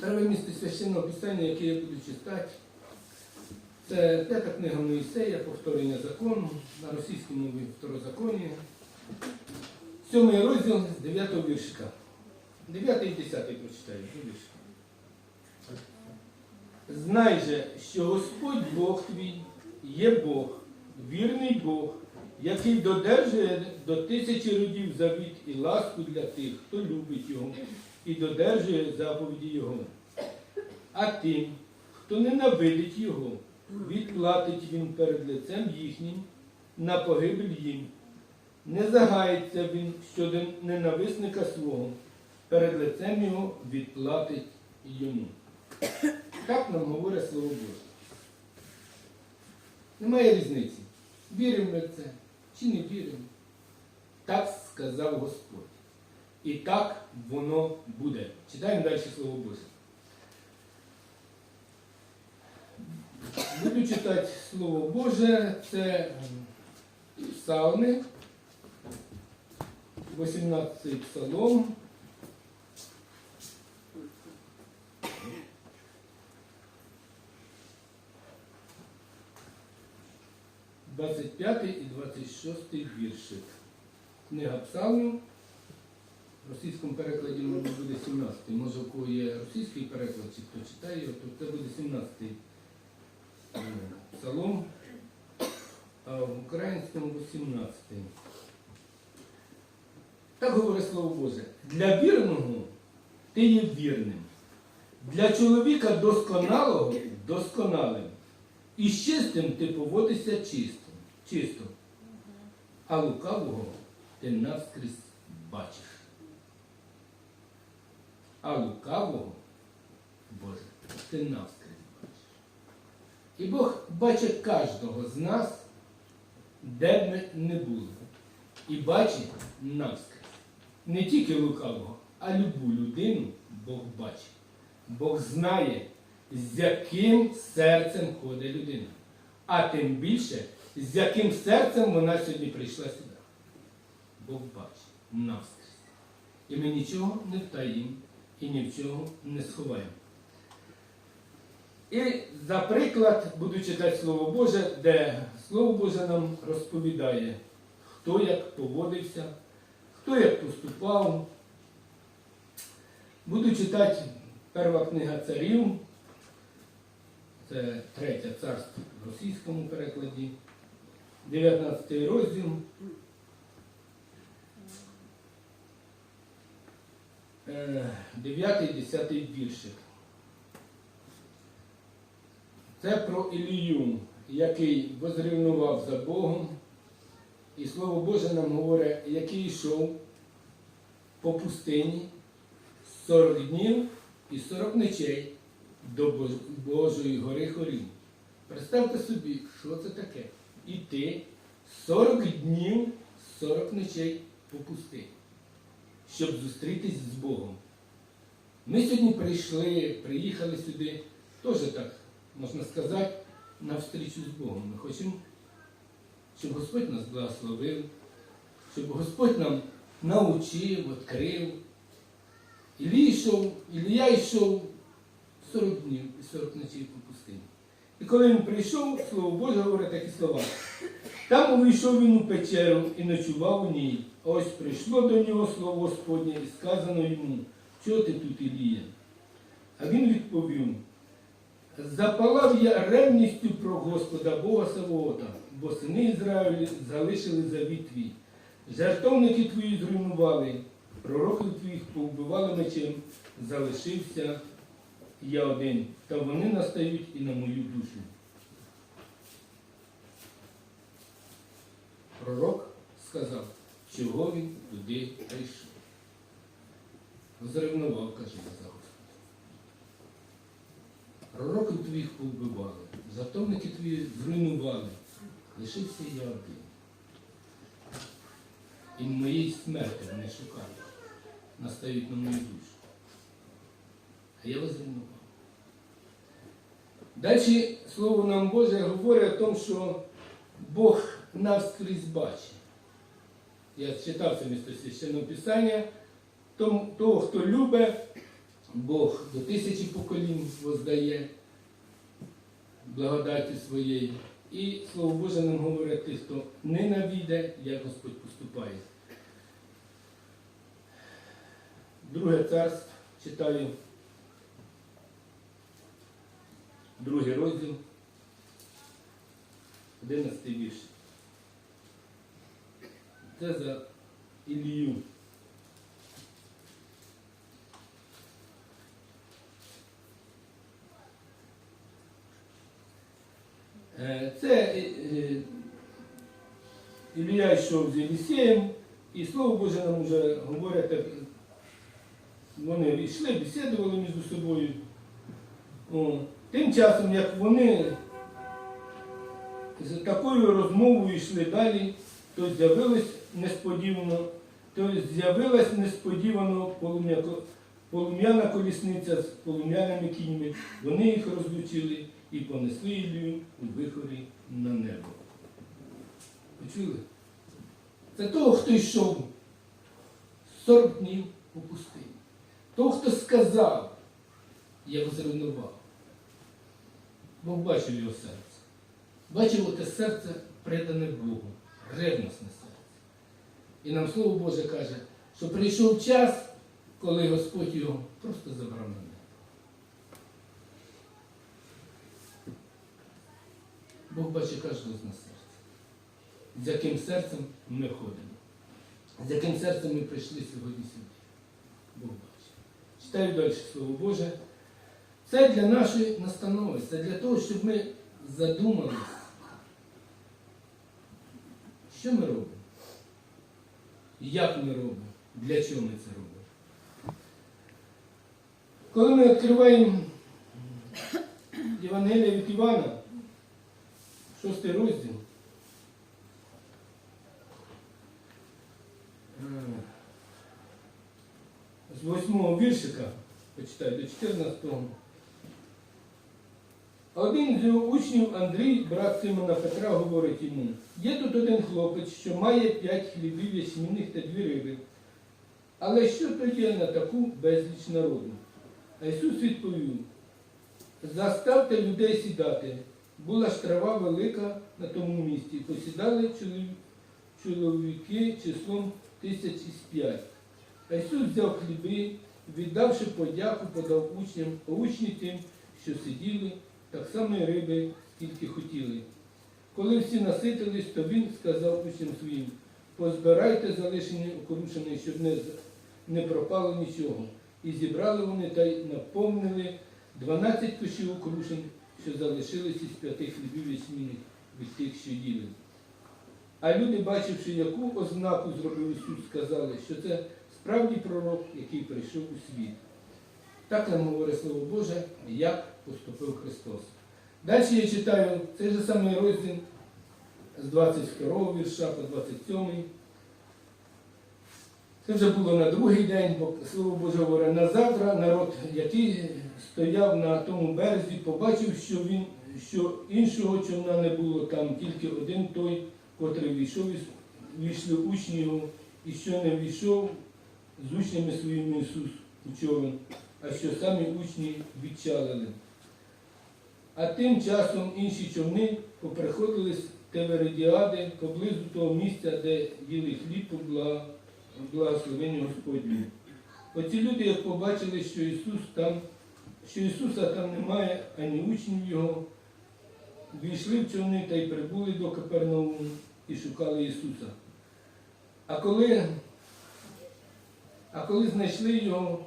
Перше місце священного писання, яке я буду читати, це п'ята книга Моїсея, повторення закону на російській мові второзаконія. Сьомий розділ з 9 віршика. 9 і 10 прочитаю. Знай же, що Господь Бог твій є Бог, вірний Бог, який додержує до тисячі родів завіт і ласку для тих, хто любить його, і додержує заповіді Його. А тим, хто ненавидить його, відплатить він перед лицем їхнім на погибель їм. Не загається він щодо ненависника свого, перед лицем його відплатить йому. Так нам говорить Слово Боже. Немає різниці. Віримо ми в це чи не віримо. Так сказав Господь. І так воно буде. Читаємо далі Слово Боже. Буду читати Слово Боже, це ем, Псалми, 18 псалом. Двадцять п'ятий і двадцять шостий віршик. Книга Псалмів. В російському перекладі може буде 17. Може, у кого є російський переклад, чи хто читає його, то це буде 17 е, псалом, а в українському 18. Так говорить Слово Боже. Для вірного ти є вірним. Для чоловіка досконалого досконалим. І з чистим ти поводишся чисто, чисто. А лукавого ти навскрізь бачиш. А лукавого, Боже, ти навскрізь бачиш. І Бог бачить кожного з нас, де б ми не були. І бачить навскрізь. Не тільки лукавого, а любу людину Бог бачить. Бог знає, з яким серцем ходить людина. А тим більше, з яким серцем вона сьогодні прийшла сюди. Бог бачить навскрізь. І ми нічого не втаїмо і ні в чого не сховаємо. І за приклад буду читати Слово Боже, де Слово Боже нам розповідає, хто як поводився, хто як поступав. Буду читати перша книга царів, це третє царство в російському перекладі, 19 розділ. Е, 9-10 віршик. Це про Ілію, який возрівнував за Богом. І Слово Боже нам говорить, який йшов по пустині 40 днів і 40 ночей до Божої гори хорів. Представте собі, що це таке. Іти 40 днів, 40 ночей по пустині, щоб зустрітись з Богом. Ми сьогодні прийшли, приїхали сюди, теж так, можна сказати, на встрічу з Богом. Ми хочемо, щоб Господь нас благословив, щоб Господь нам научив, відкрив. Ілля йшов, Ілля йшов 40 днів і 40 ночей по пустині. І коли він прийшов, Слово Боже говорить такі слова. Там увійшов він у печеру і ночував у ній. Ось прийшло до нього слово Господнє і сказано йому, чого ти тут Ілія? А він відповів, запалав я ревністю про Господа Бога Савоота, бо сини Ізраїлі залишили завіт твій. Жертовники твої зруйнували, пророків твоїх повбивали мечем, залишився я один, та вони настають і на мою душу. Пророк сказав, чого він туди прийшов. Зревнував, каже за Господь. Пророків твоїх повбивали, затовники твої зруйнували, лишився я один. І моєї смерті вони шукають, настають на мою душу. А я вас зруйнував. Далі Слово нам Боже говорить о тому, що Бог навскрізь бачить. Я читав це місто священного Писання. Того, хто любить, Бог до тисячі поколінь воздає благодаті своєї. І Слово Боже нам говорить, тих, хто ненавіде, як Господь поступає. Друге царство читаю. Другий розділ. 11 вірш. Це за Ілію. Е, Це е, е, Ілія йшов з Єлісієм, і Слово Боже нам вже говорить, вони йшли, бесідували між собою. О, Тим часом, як вони з такою розмовою йшли далі, то з'явилось несподівано, то з'явилась несподівано полум'яна колісниця з полум'яними кіньми. Вони їх розлучили і понесли Ілію у вихорі на небо. Почули? Це того, хто йшов 40 днів у пустині. Того, хто сказав, я зруйнував. Бог бачив його серце. Бачив оте серце предане Богу, ревностне серце. І нам Слово Боже каже, що прийшов час, коли Господь його просто забрав на небо. Бог бачить кожного з нас серце. З яким серцем ми ходимо. З яким серцем ми прийшли сьогодні сюди. Бог бачить. Читаю далі Слово Боже. Це для нашої настанови, це для того, щоб ми задумались, що ми робимо, як ми робимо, для чого ми це робимо. Коли ми відкриваємо Євангелія від Івана, шостий розділ, з восьмого віршика, почитаю до 14-го. Один з його учнів Андрій, брат Симона Петра, говорить йому, є тут один хлопець, що має п'ять хлібів ячмінних та дві риби. Але що то є на таку безліч народу? А Ісус відповів, заставте людей сідати. Була ж трава велика на тому місці. Посідали чоловіки числом тисяч із п'ять. А Ісус взяв хліби, віддавши подяку, подав учням, а учні тим, що сиділи, так само і риби, скільки хотіли. Коли всі наситились, то він сказав учням своїм, позбирайте залишені окрушені, щоб не, не пропало нічого. І зібрали вони та й наповнили 12 кошів окрушень, що залишились із п'яти хлібів ячмінних від тих, що їли. А люди, бачивши, яку ознаку зробив Ісус, сказали, що це справді пророк, який прийшов у світ. Так нам говорить Слово Боже, як поступив Христос. Далі я читаю цей же самий розділ з 22 вірша по 27. Це вже було на другий день, бо Слово Боже говорить, на завтра народ, який стояв на тому березі, побачив, що він, що іншого човна не було там, тільки один той, котрий війшов, війшли учні його, і що не війшов з учнями своїми Ісус у човен, а що самі учні відчалили. А тим часом інші човни поприходили з Теверидіади поблизу того місця, де їли хліб по бла- благословенню Господню. Оці люди, як побачили, що Ісус там, що Ісуса там немає, ані учнів Його, війшли в човни та й прибули до Капернауму і шукали Ісуса. А коли, а коли знайшли його,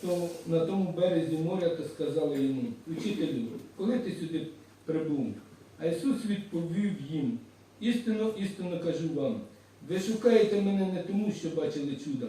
то на тому березі моря та сказали йому, учителю, коли ти сюди прибув? А Ісус відповів їм, істинно, істинно кажу вам, ви шукаєте мене не тому, що бачили чуда,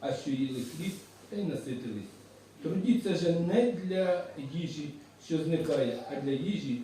а що їли хліб та й наситились. Трудіться же не для їжі, що зникає, а для їжі,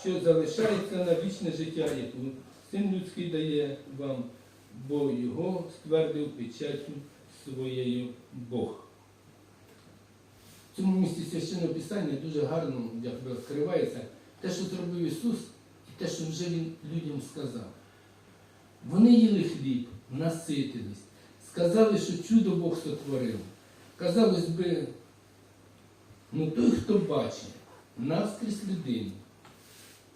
що залишається на вічне життя, яку Син людський дає вам, бо його ствердив печаттю своєю Бог. Цьому місці священного писання дуже гарно якби, відкривається те, що зробив Ісус, і те, що вже Він людям сказав. Вони їли хліб, наситились, сказали, що чудо Бог сотворив. Казалось би, Ну той, хто бачить навскрізь людину,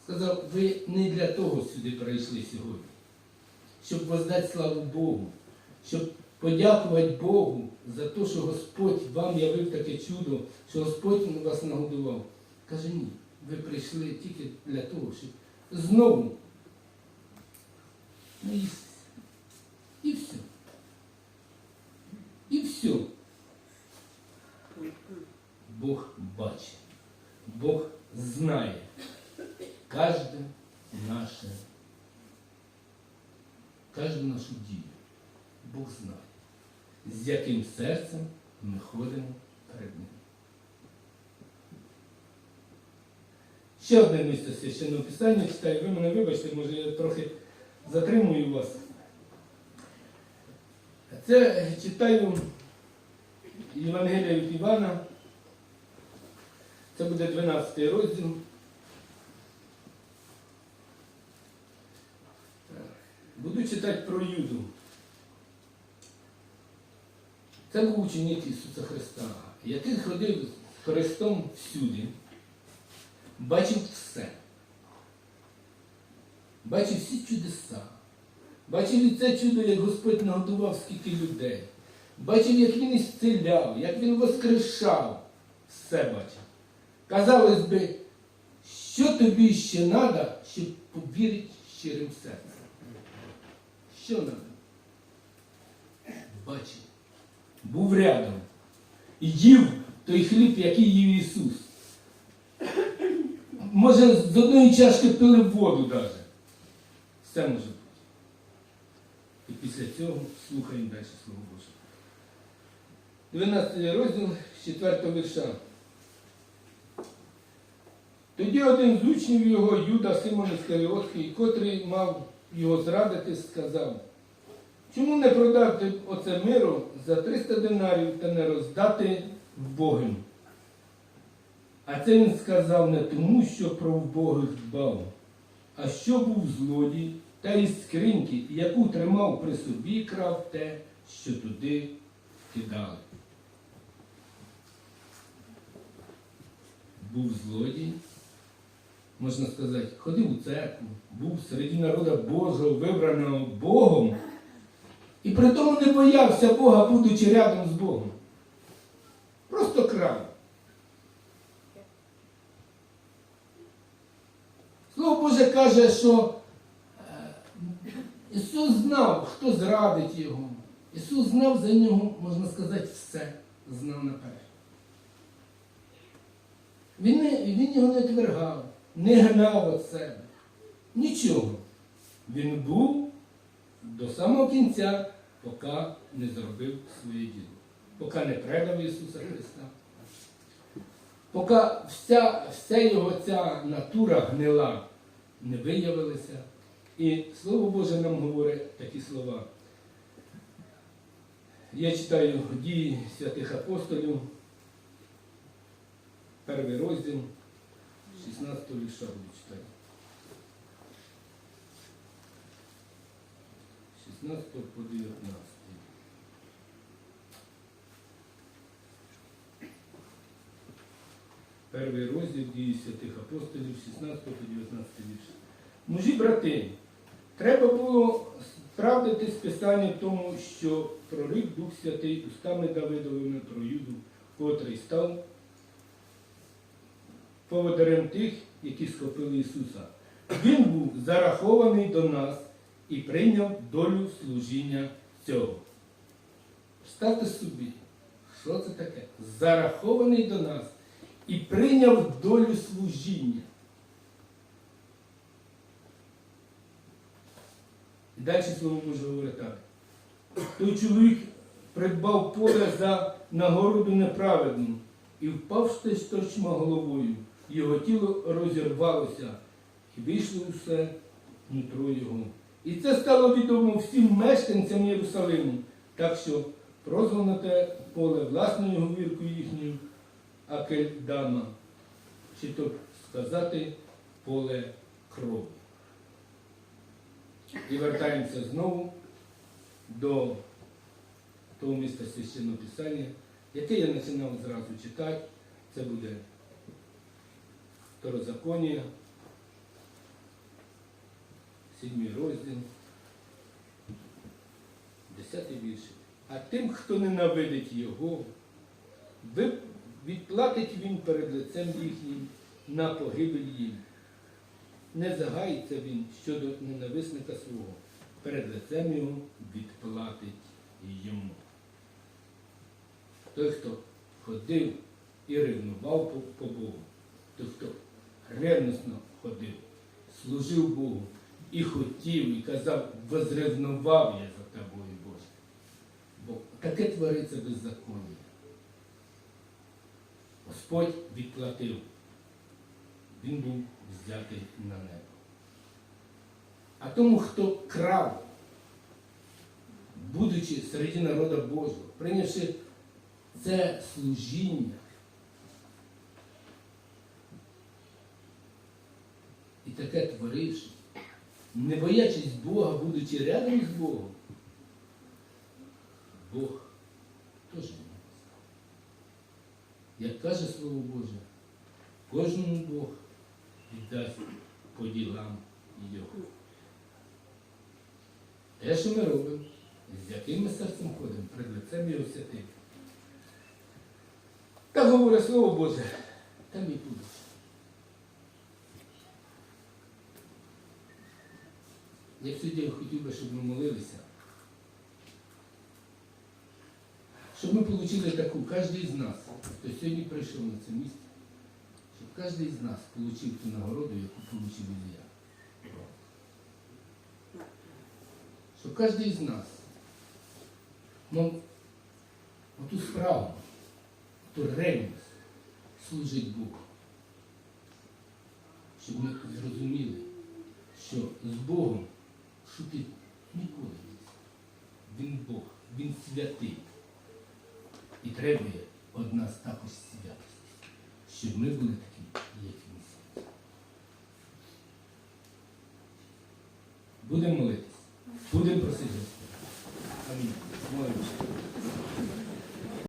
сказав, ви не для того сюди прийшли сьогодні, щоб воздати славу Богу, щоб подякувати Богу за те, що Господь вам явив таке чудо, що Господь вас нагодував. Каже, ні, ви прийшли тільки для того, щоб знову наїстися. І все. І все. Бог бачить, Бог знає кожне наше, кожну нашу дію. Бог знає, з яким серцем ми ходимо перед Ним. Ще одне місце священного писання читаю. Ви мене вибачте, може я трохи затримую вас. Це читаю Євангелія від Івана. Це буде 12 розділ. Буду читати про Юду. Це був ученик Ісуса Христа, який ходив з Христом всюди, бачив все. Бачив всі чудеса. Бачив і це чудо, як Господь нагодував скільки людей. Бачив, як він ісцеляв, як він воскрешав. Все бачив. Казалось би, що тобі ще треба, щоб повірити щирим серцем? Що треба? Бачив. Був рядом. І їв той хліб, який їв Ісус. Може, з одної чашки пили воду навіть. Все може бути. І після цього слухаємо далі Слово Боже. 12 розділ 4 вірша. Тоді один з учнів його, Юда Симон Іскаріотський, котрий мав його зрадити, сказав, чому не продати оце миру за 300 динарів та не роздати вбогим? А це він сказав не тому, що про вбогих дбав, а що був злодій, та із скриньки, яку тримав при собі, крав те, що туди кидали. Був злодій, можна сказати, ходив у церкву, був серед народа Божого, вибраного Богом, і при тому не боявся Бога, будучи рядом з Богом. Просто крав. Слово Боже каже, що е, Ісус знав, хто зрадить Його. Ісус знав за нього, можна сказати, все знав наперед. Він, він його не відвергав, не гнав від себе. Нічого. Він був до самого кінця, поки не зробив своє діло, поки не предав Ісуса Христа. Поки вся, вся його ця натура гнила не виявилася. І Слово Боже нам говорить такі слова. Я читаю дії святих апостолів, перший розділ, 16 вірша буду читати. 16 по 19. Перший розділ дії святих апостолів, 16 по 19 вірш. Мужі брати, треба було справдитись Писання в тому, що прорив Дух Святий устами Давидовими про Юду, котрий став поводарем тих, які схопили Ісуса. Він був зарахований до нас і прийняв долю служіння цього. Ставте собі, що це таке? Зарахований до нас і прийняв долю служіння. І далі слово Боже говорить так. Той чоловік придбав поле за нагороду неправедну і впавши з торчма головою, його тіло розірвалося і вийшло усе нутро його. І це стало відомо всім мешканцям Єрусалиму, так що прозвано те поле власною говіркою їхньою Акельдама, чи то сказати поле крові. І вертаємося знову до того міста священного писання, яке я починав зразу читати. Це буде Второзаконія, сідмій розділ, десятий вірш. А тим, хто ненавидить його, ви- відплатить він перед лицем їхнім на погибель їм. Не загається він щодо ненависника свого, перед лицем його відплатить йому. Той, хто ходив і ревнував по, Богу, той, хто ревносно ходив, служив Богу і хотів, і казав, возревнував я за тобою, Боже. Бо таке твориться беззаконня. Господь відплатив. Він був взятий на небо. А тому, хто крав, будучи серед народа Божого, прийнявши це служіння, і таке творивши, не боячись Бога, будучи рядом з Богом, Бог теж. Як каже Слово Боже, кожному Бог віддасть по ділам його. Те, що ми робимо, з яким ми серцем ходимо, перед лицем його святим. Та говорить Слово Боже, там і будеш. Я сьогодні хотів би, щоб ми молилися. Щоб ми отримали таку, кожен з нас, хто сьогодні прийшов на це місце, щоб кожен з нас отримав ту нагороду, яку отримав Ілля. Щоб кожен з нас мав оту справу, ту ревність служить Богу. Щоб ми зрозуміли, що з Богом шутить ніколи. Він Бог, Він святий. І требує від нас також святості, щоб ми були такі, як він святий. Будемо молитись, будемо просити Господа. Амінь. Молимося.